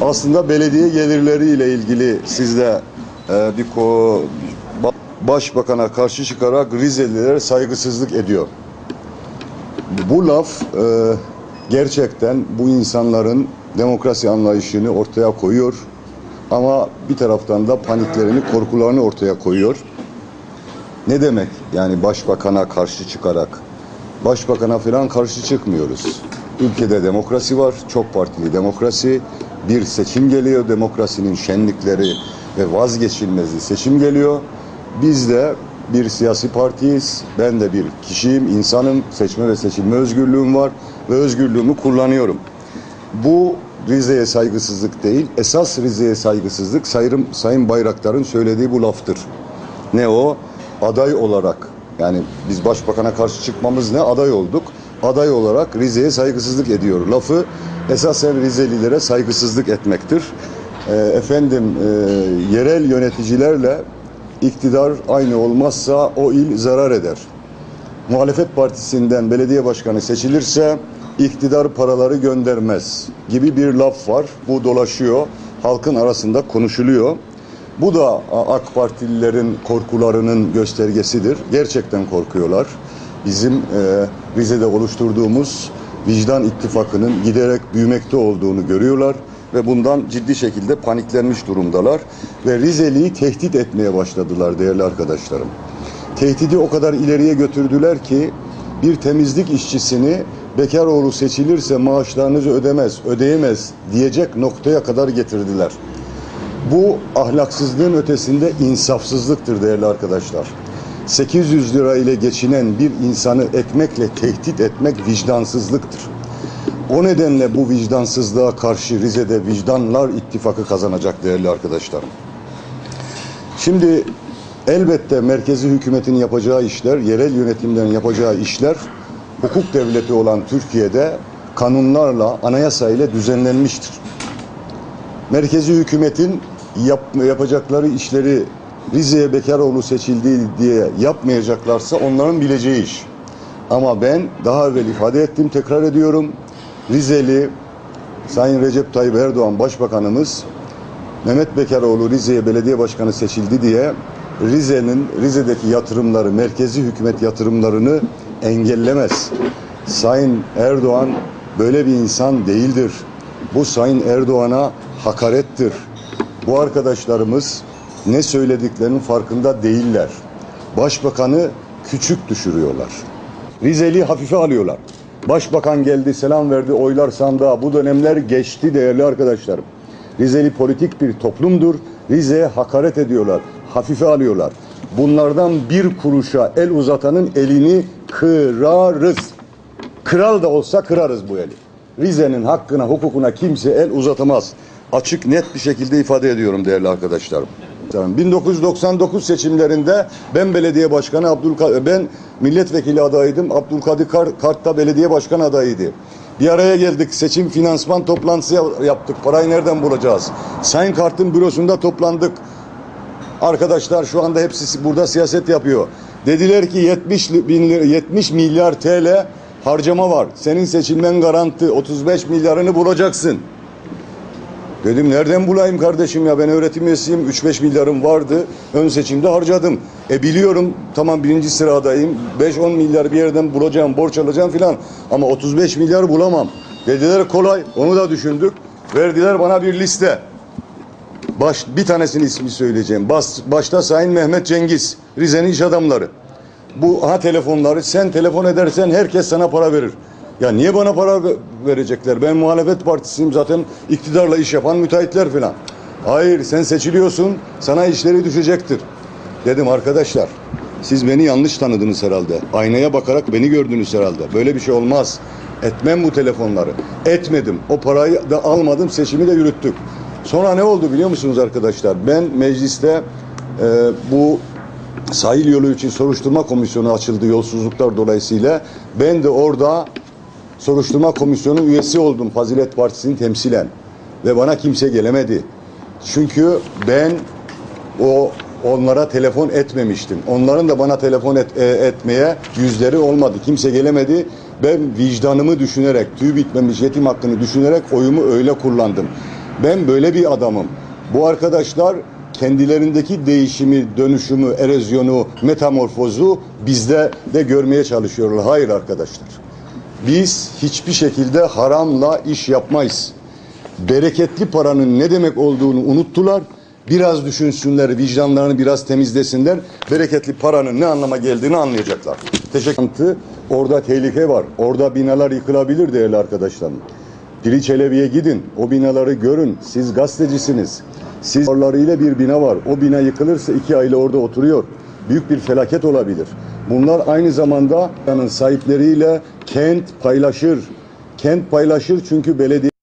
Aslında belediye gelirleriyle ilgili sizde e, bir ko ba- başbakana karşı çıkarak Rizeliler saygısızlık ediyor. Bu laf e, gerçekten bu insanların demokrasi anlayışını ortaya koyuyor. Ama bir taraftan da paniklerini, korkularını ortaya koyuyor. Ne demek yani başbakana karşı çıkarak? Başbakana falan karşı çıkmıyoruz. Ülkede demokrasi var, çok partili demokrasi. Bir seçim geliyor, demokrasinin şenlikleri ve vazgeçilmezi seçim geliyor. Biz de bir siyasi partiyiz. Ben de bir kişiyim, insanım. Seçme ve seçilme özgürlüğüm var ve özgürlüğümü kullanıyorum. Bu Rize'ye saygısızlık değil, esas Rize'ye saygısızlık Sayın, Sayın Bayraktar'ın söylediği bu laftır. Ne o? Aday olarak yani biz başbakana karşı çıkmamız ne? Aday olduk. Aday olarak Rize'ye saygısızlık ediyor. Lafı esasen Rizelilere saygısızlık etmektir. Ee, efendim e, yerel yöneticilerle iktidar aynı olmazsa o il zarar eder. Muhalefet partisinden belediye başkanı seçilirse iktidar paraları göndermez gibi bir laf var. Bu dolaşıyor. Halkın arasında konuşuluyor. Bu da AK Partililerin korkularının göstergesidir. Gerçekten korkuyorlar. Bizim e, Rize'de oluşturduğumuz vicdan ittifakının giderek büyümekte olduğunu görüyorlar ve bundan ciddi şekilde paniklenmiş durumdalar ve Rizeli'yi tehdit etmeye başladılar değerli arkadaşlarım. Tehdidi o kadar ileriye götürdüler ki bir temizlik işçisini Bekaroğlu seçilirse maaşlarınızı ödemez, ödeyemez diyecek noktaya kadar getirdiler. Bu ahlaksızlığın ötesinde insafsızlıktır değerli arkadaşlar. 800 lira ile geçinen bir insanı ekmekle tehdit etmek vicdansızlıktır. O nedenle bu vicdansızlığa karşı Rize'de vicdanlar ittifakı kazanacak değerli arkadaşlarım. Şimdi elbette merkezi hükümetin yapacağı işler, yerel yönetimlerin yapacağı işler hukuk devleti olan Türkiye'de kanunlarla, anayasa ile düzenlenmiştir. Merkezi hükümetin yap, yapacakları işleri Rize'ye Bekaroğlu seçildi diye yapmayacaklarsa onların bileceği iş. Ama ben daha evvel ifade ettim, tekrar ediyorum. Rizeli Sayın Recep Tayyip Erdoğan Başbakanımız Mehmet Bekaroğlu Rize'ye belediye başkanı seçildi diye Rize'nin Rize'deki yatırımları, merkezi hükümet yatırımlarını engellemez. Sayın Erdoğan böyle bir insan değildir. Bu Sayın Erdoğan'a hakarettir. Bu arkadaşlarımız ne söylediklerinin farkında değiller. Başbakanı küçük düşürüyorlar. Rizeli hafife alıyorlar. Başbakan geldi, selam verdi, oylar sandığa. Bu dönemler geçti değerli arkadaşlarım. Rizeli politik bir toplumdur. Rize'ye hakaret ediyorlar, hafife alıyorlar. Bunlardan bir kuruşa el uzatanın elini kırarız. Kral da olsa kırarız bu eli. Rize'nin hakkına, hukukuna kimse el uzatamaz. Açık, net bir şekilde ifade ediyorum değerli arkadaşlarım. 1999 seçimlerinde ben belediye başkanı Abdülkadir ben milletvekili adayıydım. Abdülkadir Kar- Kart da belediye başkan adayıydı. Bir araya geldik. Seçim finansman toplantısı ya- yaptık. Parayı nereden bulacağız? Sayın Kart'ın bürosunda toplandık. Arkadaşlar şu anda hepsi burada siyaset yapıyor. Dediler ki 70 li- bin lira, 70 milyar TL harcama var. Senin seçilmen garanti. 35 milyarını bulacaksın. Dedim nereden bulayım kardeşim ya ben öğretim üyesiyim 3-5 milyarım vardı ön seçimde harcadım. E biliyorum tamam birinci sıradayım 5-10 milyar bir yerden bulacağım borç alacağım filan ama 35 milyar bulamam. Dediler kolay onu da düşündük verdiler bana bir liste. Baş, bir tanesinin ismi söyleyeceğim. Bas, başta Sayın Mehmet Cengiz, Rize'nin iş adamları. Bu ha telefonları sen telefon edersen herkes sana para verir. Ya niye bana para ve- verecekler? Ben muhalefet partisiyim zaten iktidarla iş yapan müteahhitler falan. Hayır sen seçiliyorsun sana işleri düşecektir. Dedim arkadaşlar siz beni yanlış tanıdınız herhalde. Aynaya bakarak beni gördünüz herhalde. Böyle bir şey olmaz. Etmem bu telefonları. Etmedim. O parayı da almadım seçimi de yürüttük. Sonra ne oldu biliyor musunuz arkadaşlar? Ben mecliste e, bu sahil yolu için soruşturma komisyonu açıldı yolsuzluklar dolayısıyla. Ben de orada soruşturma komisyonu üyesi oldum Fazilet Partisi'ni temsilen. Ve bana kimse gelemedi. Çünkü ben o onlara telefon etmemiştim. Onların da bana telefon et, e, etmeye yüzleri olmadı. Kimse gelemedi. Ben vicdanımı düşünerek, tüy bitmemiş yetim hakkını düşünerek oyumu öyle kullandım. Ben böyle bir adamım. Bu arkadaşlar kendilerindeki değişimi, dönüşümü, erozyonu, metamorfozu bizde de görmeye çalışıyorlar. Hayır arkadaşlar. Biz hiçbir şekilde haramla iş yapmayız. Bereketli paranın ne demek olduğunu unuttular. Biraz düşünsünler, vicdanlarını biraz temizlesinler. Bereketli paranın ne anlama geldiğini anlayacaklar. Teşekkür. Orada tehlike var. Orada binalar yıkılabilir değerli arkadaşlarım. Piri Çelebi'ye gidin. O binaları görün. Siz gazetecisiniz. Siz ile bir bina var. O bina yıkılırsa iki aile orada oturuyor. Büyük bir felaket olabilir. Bunlar aynı zamanda sahipleriyle kent paylaşır. Kent paylaşır çünkü belediye